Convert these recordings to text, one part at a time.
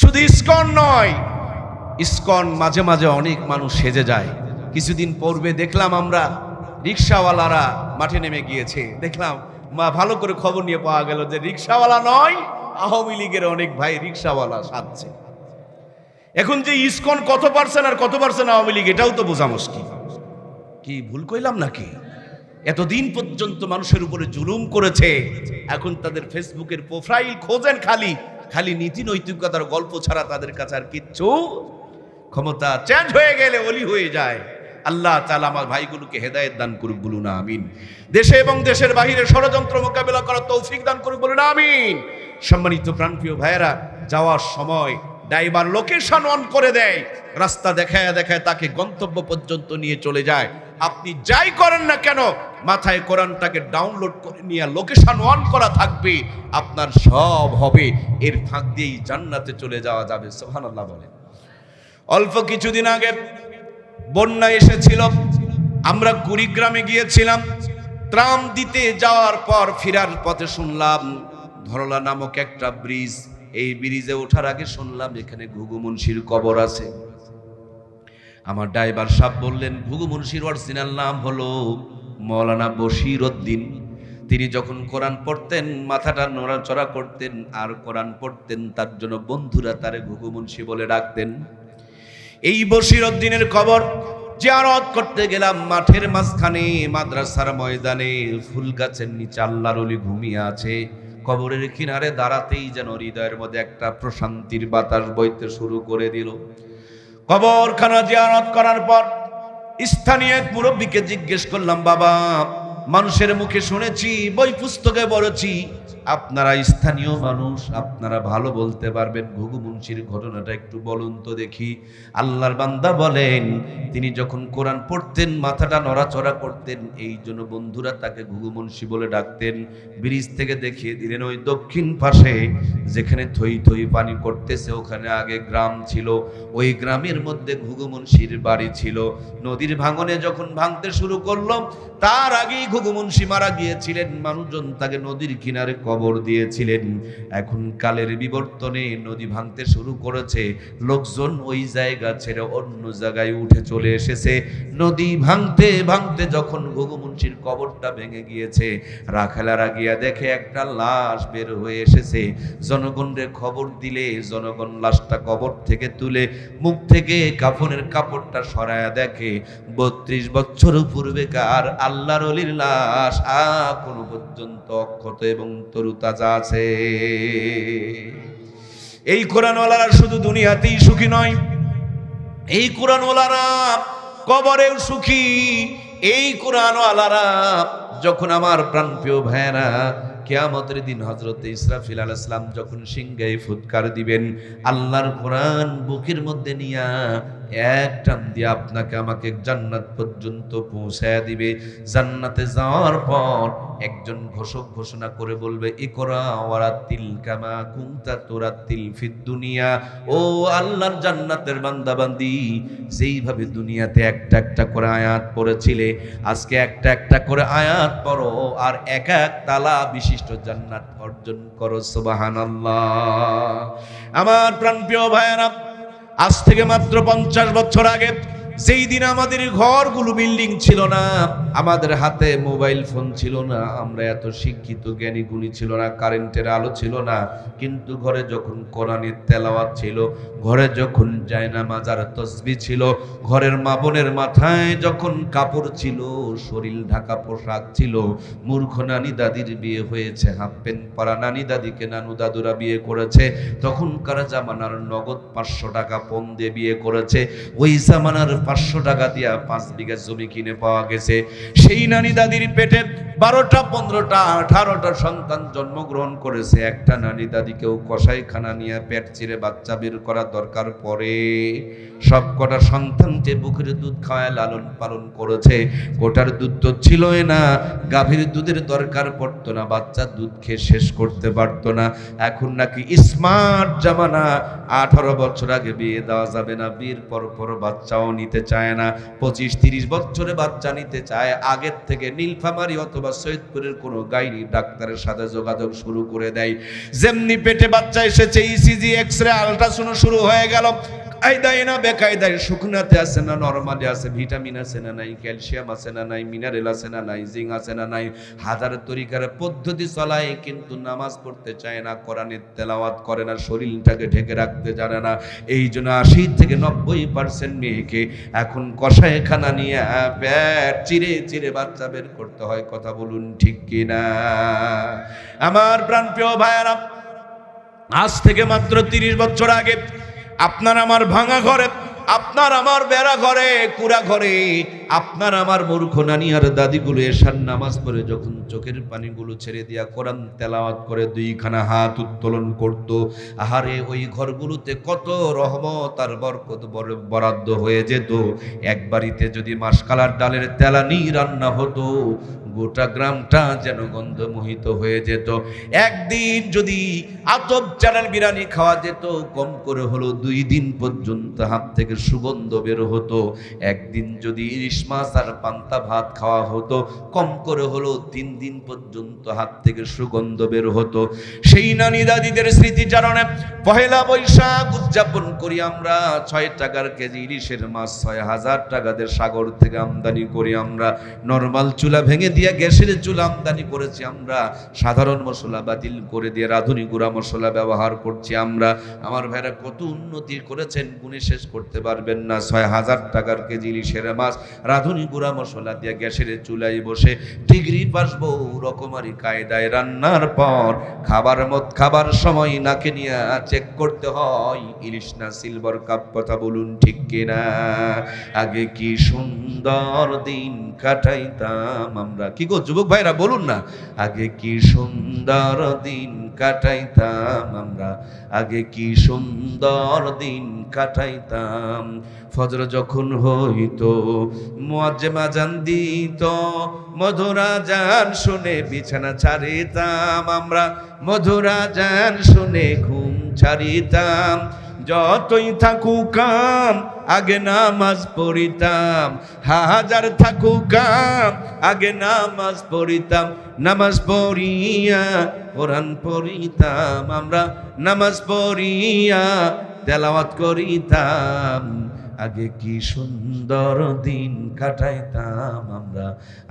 শুধু ইস্কন নয়, ইস্কন মাঝে মাঝে অনেক মানুষ সেজে যায়। কিছুদিন পূর্বে দেখলাম আমরা রিক্সাওয়ালারা মাঠে নেমে গিয়েছে। দেখলাম, মা ভালো করে খবর নিয়ে পাওয়া গেল যে রিক্সাওয়ালা নয়, আওয়ামী লীগের অনেক ভাই রিক্সাওয়ালা সাজছে। এখন যে ইস্কন কত পার্সেন্ট আর কত পার্সেন্ট আওয়ামী লীগ, এটাও তো বোঝা মুশকিল। কি ভুল কইলাম নাকি? এতদিন পর্যন্ত মানুষের উপরে জুলুম করেছে, এখন তাদের ফেসবুকের প্রোফাইল খোঁজেন খালি খালি নীতি নৈতিকতার গল্প ছাড়া তাদের কাছে আর কিচ্ছু ক্ষমতা চেঞ্জ হয়ে গেলে অলি হয়ে যায়। আল্লাহ তাআলা আমার ভাইগুলোকে হেদায়েত দান করুক বলুন, আমিন। দেশে এবং দেশের বাহিরে ষড়যন্ত্র মোকাবেলা করার তৌফিক দান করুক বলুন, আমিন। সম্মানিত প্রাণপ্রিয় ভাইয়েরা, যাওয়ার সময় ড্রাইভার লোকেশন অন করে দেয়। রাস্তা দেখায় দেখায় তাকে গন্তব্য পর্যন্ত নিয়ে চলে যায়। আপনি যাই করেন না কেন, মাথায় কোরআনটাকে ডাউনলোড করে নিয়ে লোকেশন অন করা থাকবে, আপনার সব হবে। এর ফাঁক দিয়েই জান্নাতে চলে যাওয়া যাবে সোহানাল্লাহ বলেন। অল্প কিছুদিন আগে বন্যা এসেছিল, আমরা কুড়িগ্রামে গিয়েছিলাম ত্রাম দিতে যাওয়ার পর ফিরার পথে শুনলাম, ধরলা নামক একটা ব্রিজ, এই ব্রিজে ওঠার আগে শুনলাম এখানে ঘুঘু মুন্সির কবর আছে। আমার ড্রাইভার সাহেব বললেন ঘুঘু মুন্সির অরিজিনাল নাম হলো মৌলানা বশির উদ্দিন তিনি যখন কোরআন পড়তেন, মাথাটা নড়াচড়া করতেন, আর কোরআন পড়তেন, তার জন্য বন্ধুরা তারে ঘুঘু মুন্সি বলে ডাকতেন। এই বশির উদ্দিনের কবর জিয়ারত করতে গেলাম, মাঠের মাঝখানে, মাদ্রাসার ময়দানে ফুল গাছের নিচে আল্লাহর অলি ঘুমিয়ে আছে। কবরের কিনারে দাঁড়াতেই যেন হৃদয়ের মধ্যে একটা প্রশান্তির বাতাস বইতে শুরু করে দিল। কবরখানা জিয়ারত করার পর স্থানীয় এক মুরব্বীকে জিজ্ঞেস করলাম, বাবা, মানুষের মুখে শুনেছি, বই পুস্তকে পড়েছি আপনারা স্থানীয় মানুষ, আপনারা ভালো বলতে পারবেন। ঘুঘু মুন্সির ঘটনাটা একটু বলুন তো দেখি। আল্লাহর বান্দা বলেন, তিনি যখন কোরআন পড়তেন, মাথাটা নড়াচড়া করতেন, এই জন্য বন্ধুরা তাকে ঘুঘু মুন্সি বলে ডাকতেন। ব্রিজ থেকে দেখিয়ে দিলেন, ওই দক্ষিণ পাশে যেখানে থই থই পানি করতেছে, ওখানে আগে গ্রাম ছিল। ওই গ্রামের মধ্যে ঘুঘু মুন্সির বাড়ি ছিল। নদীর ভাঙনে যখন ভাঙতে শুরু করল, তার আগেই ঘুঘু মুন্সি মারা গিয়েছিলেন। মানুষজন তাকে নদীর কিনারে কবর দিয়েছিলেন। এখন কালের বিবর্তনে নদী ভাঙতে শুরু করেছে। লোকজন ওই জায়গা ছেড়ে অন্য জায়গায় উঠে চলে এসেছে। নদী ভাঙতে ভাঙতে যখন ঘুঘু মুন্সির কবরটা ভেঙে গিয়েছে, রাখালারা গিয়া দেখে একটা লাশ বের হয়ে এসেছে। জনগণরে খবর দিলে, জনগণ লাশটা কবর থেকে তুলে মুখ থেকে কাফনের কাপড়টা সরায়া দেখে, বত্রিশ বছর পূর্বেকার আল্লাহর লাশ এখনও পর্যন্ত অক্ষত এবং তরুতাজা আছে। এই কোরআনওয়ালারা শুধু দুনিয়াতেই সুখী নয়, এই কোরআনওয়ালারা কবরেও সুখী। এই কোরআনওয়ালারা যখন আমার প্রাণপ্রিয় ভাইয়েরা কেয়ামতের দিন হজরত ইসরাফিল আল ইসলাম যখন সিংহাই ফুৎকার দিবেন, আল্লাহর কোরআন বুকের মধ্যে নিয়া এক টান দিয়ে আপনাকে আমাকে জান্নাত পর্যন্ত পৌঁছায় দিবে। জান্নাতে যাওয়ার পর একজন ঘোষক ঘোষণা করে বলবে, ইকরা ওয়ারাতিল কামা কুনতা তুরাতিল ফিদ দুনিয়া। ও আল্লাহর জান্নাতের বান্দাবান্দি, যেইভাবে দুনিয়াতে একটা একটা করে আয়াত পড়েছিলে, আজকে একটা একটা করে আয়াত পড়ো আর এক এক তালা বিশিষ্ট জান্নাত অর্জন করো, সুবহানাল্লাহ। আমার প্রাণপ্রিয় ভাইয়েরা আজ থেকে মাত্র পঞ্চাশ বছর আগে যেই দিন আমাদের ঘরগুলো বিল্ডিং ছিল না, আমাদের হাতে মোবাইল ফোন ছিল না, আমরা এত শিক্ষিত, জ্ঞানী, গুণী ছিল না কারেন্টের আলো ছিল না, কিন্তু ঘরে যখন কোরআনের তেলাওয়াত ছিল, ঘরে যখন জায়না মাজার তসবি ছিল, ঘরের মা বোনের মাথায় যখন কাপড় ছিল, শরীর ঢাকা পোশাক ছিল, মূর্খ নানি দাদির বিয়ে হয়েছে হাফ প্যান্ট পরা নানি দাদিকে নানু দাদুরা বিয়ে করেছে, তখনকার জামানার নগদ পাঁচশো টাকা পণ দিয়ে বিয়ে করেছে, ওই জামানার পাঁচশো টাকা দিয়া পাঁচ বিঘা জমি কিনে পাওয়া গেছে। সেই নানি দাদির পেটে বারোটা, পনেরোটা, আঠারোটা সন্তান জন্মগ্রহণ করেছে। একটা নানি দাদিকেও কষাইখানা নিয়ে পেট চিরে বাচ্চা বের করা দরকার পড়ে। সব কটা সন্তানকে বুকের দুধ খাওয়ায় লালন পালন করেছে, গোটার দুধ তো ছিলই না, গাভীর দুধের দরকার পড়তো না, বাচ্চা দুধ খেয়ে শেষ করতে পারতো না। এখন নাকি স্মার্ট জামানা, আঠারো বছর আগে বিয়ে দেওয়া যাবে না, বিয়ের পর পর বাচ্চাও নিতে নিতে চায় না। পঁচিশ, তিরিশ বছরে বাচ্চা নিতে চায়। আগের থেকে নীলফামারি অথবা সৈয়দপুরের কোনো গাইনি ডাক্তারের সাথে যোগাযোগ শুরু করে দেয়। যেমনি পেটে বাচ্চা এসেছে ইসিজি এক্স রে আলট্রাসাউন্ড শুরু হয়ে গেল। কায়দায় না, বেকায়দায়। শুকনাতে আছে না, নরমালি আছে, ভিটামিন আছে না নাই, ক্যালসিয়াম আছে না নাই, মিনারেল আছে না নাই, জিঙ্ক আছে না নাই, হাজার তরিকার পদ্ধতি চলায়, কিন্তু নামাজ পড়তে চায় না, কোরআনের তেলাওয়াত করে না, শরীরটাকে ঢেকে রাখতে জানে না। এই জন্য আশি থেকে নব্বই পার্সেন্ট মেয়েকে এখন কষায়খানা নিয়ে পেট চিরে চিরে বাচ্চা বের করতে হয়, কথা বলুন ঠিক কিনা? আমার প্রাণপ্রিয় ভাইয়ারা, আজ থেকে মাত্র তিরিশ বছর আগে আপনার আমার ভাঙা ঘরে, আপনার আমার বেড়া ঘরে, কুড়া ঘরে, আপনার আমার মূর্খ নানি আর দাদিগুলো এসার নামাজ পড়ে যখন চোখের পানিগুলো ছেড়ে দিয়া কোরআন তেলাওয়াত করে দুইখানা হাত উত্তোলন করত। আহারে, ওই ঘরগুলোতে কত রহমত আর বরকত বর- বরাদ্দ হয়ে যেত। এক বাড়িতে যদি মাসকালার ডালের তেলানি রান্না হতো গোটা গ্রামটা যেন গন্ধমোহিত হয়ে যেত। একদিন যদি আতপ চালের বিরানি খাওয়া যেত, কম করে হলো দুই দিন পর্যন্ত হাত থেকে সুগন্ধ বের হতো। একদিন যদি ইলিশ মাছ আর পান্তা ভাত খাওয়া হতো, কম করে হলো তিন দিন পর্যন্ত হাত থেকে সুগন্ধ বের হতো। সেই নানি দাদিদের স্মৃতিচারণে পহেলা বৈশাখ উদযাপন করি আমরা। ছয় টাকার কেজি ইলিশের মাছ, ছয় হাজার টাকাদের সাগর থেকে আমদানি করি আমরা। নর্মাল চুলা ভেঙে দিয়ে গ্যাসের চুলা আমদানি করেছি আমরা। সাধারণ মশলা বাতিল করে দিয়ে রাঁধুনি গুঁড়া মশলা ব্যবহার করছি আমরা। আমার ভাইরা কত উন্নতি করেছেন, গুণে শেষ করতে পারবেন না। ছয় হাজার টাকার কেজি ইলিশের মাছ রাঁধুনি গুঁড়া মশলা দিয়ে গ্যাসের চুলায় বসে ডিগ্রি পাস বউ রকমারি কায়দায় রান্নার পর খাবার মত খাবার সময় নাকে নিয়ে চেক করতে হয়, ইলিশ না সিলভার কাপ কথা বলুন ঠিক কিনা? আগে কি সুন্দর দিন কাটাইতাম আমরা কি গো, যুবক ভাইরা, বলুন না। আগে কি সুন্দর দিন কাটাইতাম আমরা? আগে কি সুন্দর দিন কাটাইতাম? ফজর যখন হইতো, মুয়াজ্জেমা জান দিত, মধুরা জান শুনে বিছানা ছাড়িতাম আমরা। মধুরা জান শুনে ঘুম ছাড়িতাম। যতই থাকুক আগে নামাজ পড়িতাম। হাজার থাকুক আগে নামাজ পড়িতাম। নামাজ পড়িয়া, কোরআন পড়িতাম আমরা। নামাজ পড়িয়া, তেলাওয়াত করিতাম। আগে কি সুন্দর দিন কাটাইতাম আমরা।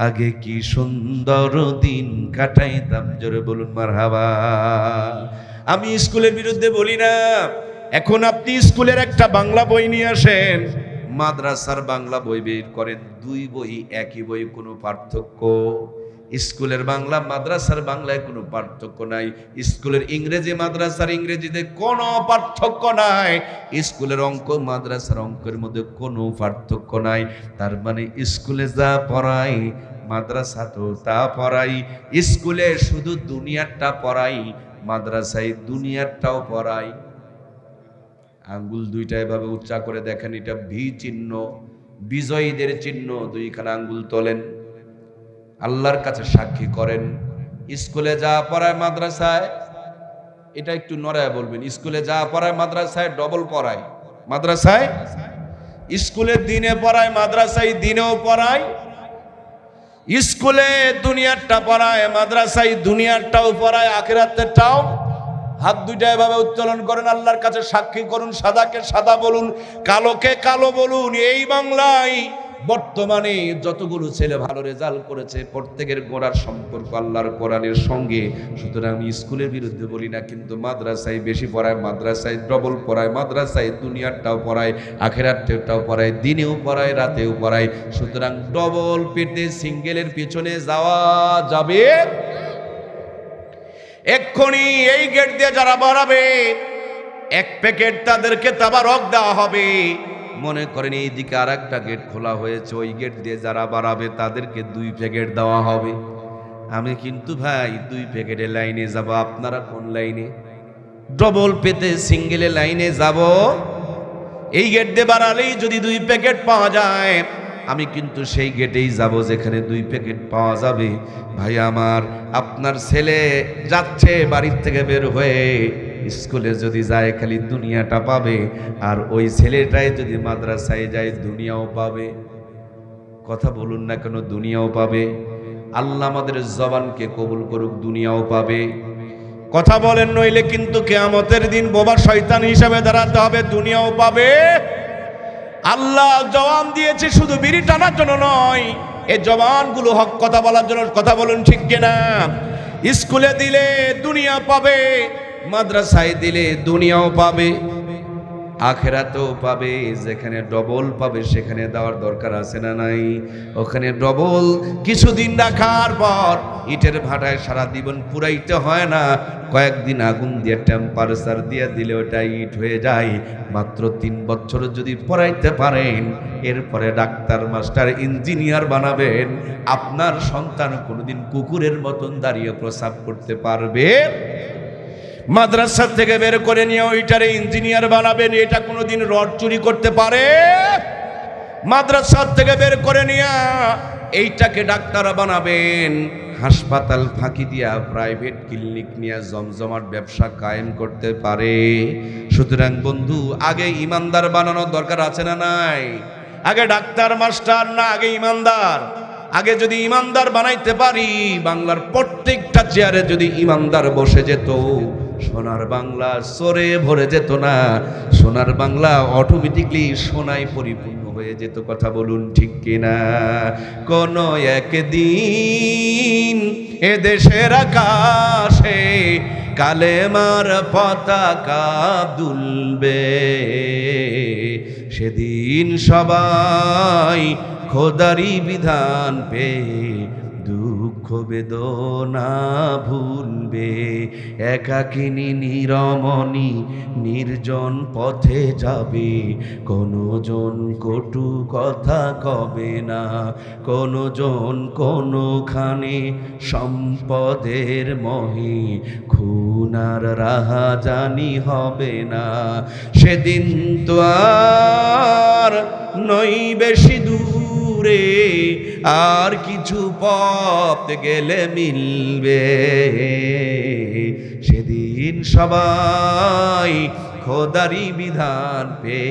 আগে কি সুন্দর দিন কাটাইতাম। জোরে বলুন মার আমি স্কুলের বিরুদ্ধে বলি না। এখন আপনি স্কুলের একটা বাংলা বই নিয়ে আসেন। মাদ্রাসার বাংলা বই বের করেন, দুই বই, একই বই, কোনো পার্থক্য? স্কুলের বাংলা, মাদ্রাসার বাংলায় কোনো পার্থক্য নাই। স্কুলের ইংরেজি, মাদ্রাসার ইংরেজিতে কোনো পার্থক্য নাই। স্কুলের অঙ্ক, মাদ্রাসার অঙ্কের মধ্যে কোনো পার্থক্য নাই। তার মানে স্কুলে যা পড়াই, মাদ্রাসা তো তা পড়াই। স্কুলে শুধু দুনিয়ারটা পড়াই, মাদ্রাসায় দুনিয়ারটাও পড়াই। আঙ্গুল দুইটা এভাবে উচ্চা করে দেখেন, এটা ভি চিহ্ন, বিজয়ীদের চিহ্ন, দুইখানা আঙ্গুল তোলেন, আল্লাহর কাছে সাক্ষী করেন, স্কুলে যা পড়ায় মাদ্রাসায়, এটা একটু নড়ায় বলবেন, স্কুলে যা পড়ায় মাদ্রাসায় ডবল পড়ায়, মাদ্রাসায়? স্কুলে দিনে পড়ায়, মাদ্রাসায় দিনেও পড়ায়, স্কুলে দুনিয়ারটা পড়ায়, মাদ্রাসায় দুনিয়ারটাও পড়ায়, আখেরাতেরটাও হাত দুইটা এভাবে উত্তোলন করেন, আল্লাহর কাছে সাক্ষী করুন, সাদাকে সাদা বলুন, কালোকে কালো বলুন। এই বাংলায় বর্তমানে যতগুলো ছেলে ভালো রেজাল্ট করেছে, প্রত্যেকের গোড়ার সম্পর্ক আল্লাহর কোরআনের সঙ্গে। সুতরাং আমি স্কুলের বিরুদ্ধে বলি না, কিন্তু মাদ্রাসায় বেশি পড়ায় মাদ্রাসায় ডবল পড়ায় মাদ্রাসায়, দুনিয়ারটাও পড়ায় আখেরাতটাও পড়ায়, দিনেও পড়ায়, রাতেও পড়ায়। সুতরাং ডবল পেটে সিঙ্গেলের পিছনে যাওয়া যাবে এক্ষুনি এই গেট দিয়ে যারা বাড়াবে, এক প্যাকেট তাদেরকে তাবারক দেওয়া হবে। মনে করেন এই দিকে আর একটা গেট খোলা হয়েছে, ওই গেট দিয়ে যারা বাড়াবে তাদেরকে দুই প্যাকেট দেওয়া হবে। আমি কিন্তু ভাই দুই প্যাকেটের লাইনে যাব, আপনারা কোন লাইনে? ডবল পেতে সিঙ্গেলে লাইনে যাব। এই গেট দিয়ে বাড়ালেই যদি দুই প্যাকেট পাওয়া যায় আমি কিন্তু সেই গেটেই যাব যেখানে দুই প্যাকেট পাওয়া যাবে। ভাই আমার, আপনার ছেলে যাচ্ছে বাড়ির থেকে বের হয়ে। স্কুলে যদি যায়, খালি দুনিয়াটা পাবে। আর ওই ছেলেটাই যদি মাদ্রাসায় যায়, দুনিয়াও পাবে। কথা বলুন না কেন, দুনিয়াও পাবে। আল্লাহ আমাদের জবানকে কবুল করুক, দুনিয়াও পাবে। কথা বলেন নইলে কিন্তু কেয়ামতের দিন বোবা শয়তান হিসাবে দাঁড়াতে হবে, দুনিয়াও পাবে। আল্লাহ জবান দিয়েছে শুধু বিড়ি টানার জন্য নয়। এ জবানগুলো হক কথা বলার জন্য কথা বলুন ঠিক কিনা? স্কুলে দিলে দুনিয়া পাবে, মাদ্রাসায় দিলে দুনিয়াও পাবে। আখেরাতেও পাবে, যেখানে ডবল পাবে, সেখানে দেওয়ার দরকার আছে না নাই? ওখানে ডবল কিছুদিন রাখার পর ইটের ভাটায় সারা জীবন পুরাইতে হয় না। কয়েকদিন আগুন দিয়ে টেম্পারেচার দিয়ে দিলে ওটা ইট হয়ে যায়। মাত্র তিন বছর যদি পড়াইতে পারেন, এরপরে ডাক্তার, মাস্টার, ইঞ্জিনিয়ার বানাবেন। আপনার সন্তান কোনোদিন কুকুরের মতন দাঁড়িয়ে প্রসাব করতে পারবে? মাদ্রাসা থেকে বের করে নিয়ে ওইটারে ইঞ্জিনিয়ার বানাবেন, এটা কোনোদিন রড চুরি করতে পারে? মাদ্রাসা থেকে বের করে নিয়ে এইটাকে ডাক্তার বানাবেন। হাসপাতাল ফাঁকি দিয়া প্রাইভেট ক্লিনিক নিয়ে জমজমাট ব্যবসা কায়েম করতে পারে। সুতরাং বন্ধু, আগে ইমানদার বানানোর দরকার আছে না নাই? আগে ডাক্তার, মাস্টার না, আগে ইমানদার? আগে যদি ইমানদার বানাইতে পারি, বাংলার প্রত্যেকটা চেয়ারে যদি ইমানদার বসে যেত সোনার বাংলা সরে ভরে যেত না। সোনার বাংলা অটোমেটিকলি সোনায় পরিপূর্ণ হয়ে যেত, কথা বলুন ঠিক কিনা? কোন একদিন এ দেশের আকাশে কালেমার পতাকা দুলবে। সেদিন সবাই খোদারি বিধান পে দুঃখ বেদনা ভুলবে, একাকিনী নিরমণি নির্জন পথে যাবে। কোনো জন কটু কথা কবে না কোনো জন কোনোখানে সম্পদের মহে, খুনার রাহা জানি হবে না। সেদিন তো আর নই বেশি দূরে আর কিছু পথ গেলে মিলবে। সেদিন সবাই খোদারি বিধান পে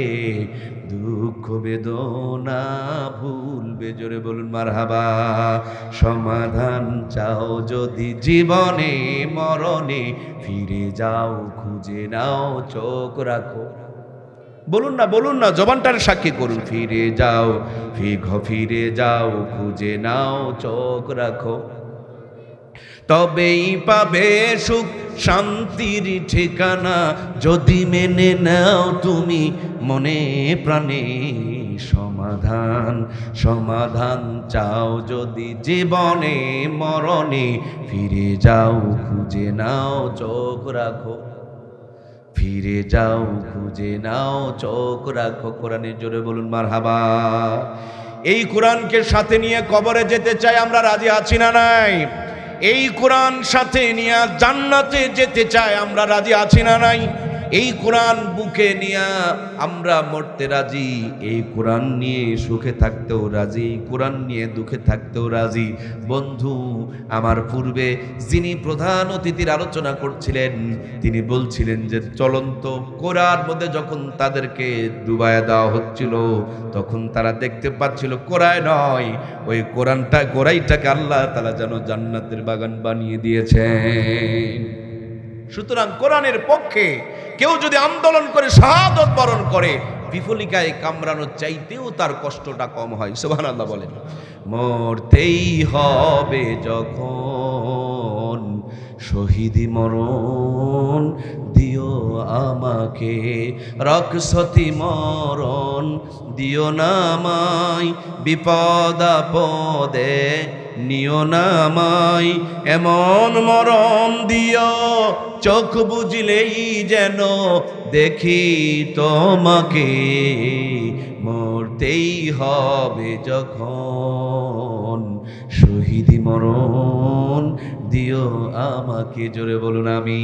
দুঃখ বেদনা ভুলবে। জোরে বলুন, মারহাবা। সমাধান চাও যদি জীবনে, মরণে, ফিরে যাও, খুঁজে নাও, চোখ রাখো। বলুন না বলুন না, জবানটার সাক্ষী করুন। ফিরে যাও ফিঘ ফিরে যাও, খুঁজে নাও, চোখ রাখো। তবেই পাবে সুখ, শান্তির ঠিকানা। যদি মেনে নাও তুমি মনে প্রাণে সমাধান। সমাধান চাও যদি জীবনে, মরণে। ফিরে যাও, খুঁজে নাও, চোখ রাখো। ফিরে যাও, খুঁজে নাও, চোখ রাখো কোরআনে জোরে বলুন মার হাবা এই কোরআনকে সাথে নিয়ে কবরে যেতে চাই আমরা রাজি আছি না নাই? এই কোরআন সাথে নিয়ে জান্নাতে যেতে চাই আমরা রাজি আছি না নাই? এই কোরআন বুকে নিয়ে আমরা মরতে রাজি, এই কোরআন নিয়ে সুখে থাকতেও রাজি, কোরআন নিয়ে দুঃখে থাকতেও রাজি। বন্ধু, আমার পূর্বে যিনি প্রধান অতিথির আলোচনা করছিলেন, তিনি বলছিলেন যে, চলন্ত কোরআন মধ্যে যখন তাদেরকে ডুবায় দেওয়া হচ্ছিল, তখন তারা দেখতে পাচ্ছিল কোরআয় নয়। ওই কোরআনটা, গোড়াইটাকে আল্লাহ তালা যেন জান্নাতের বাগান বানিয়ে দিয়েছেন। সুতরাং কোরআনের পক্ষে কেউ যদি আন্দোলন করে, শাহাদত বরণ করে, বিফলিকায় কামড়ানোর চাইতেও তার কষ্টটা কম হয়। সোহান আল্লাহ বলেন, মরতেই হবে যখন শহীদি মরণ দিও আমাকে। রক্ষসতী মরণ দিও নামাই বিপদ আপদে নিও নামাই এমন মরণ দিও, চোখ বুঝলেই যেন দেখি তোমাকে। মরতেই হবে যখন শহীদি মরণ দিও আমাকে জোরে বলুন আমি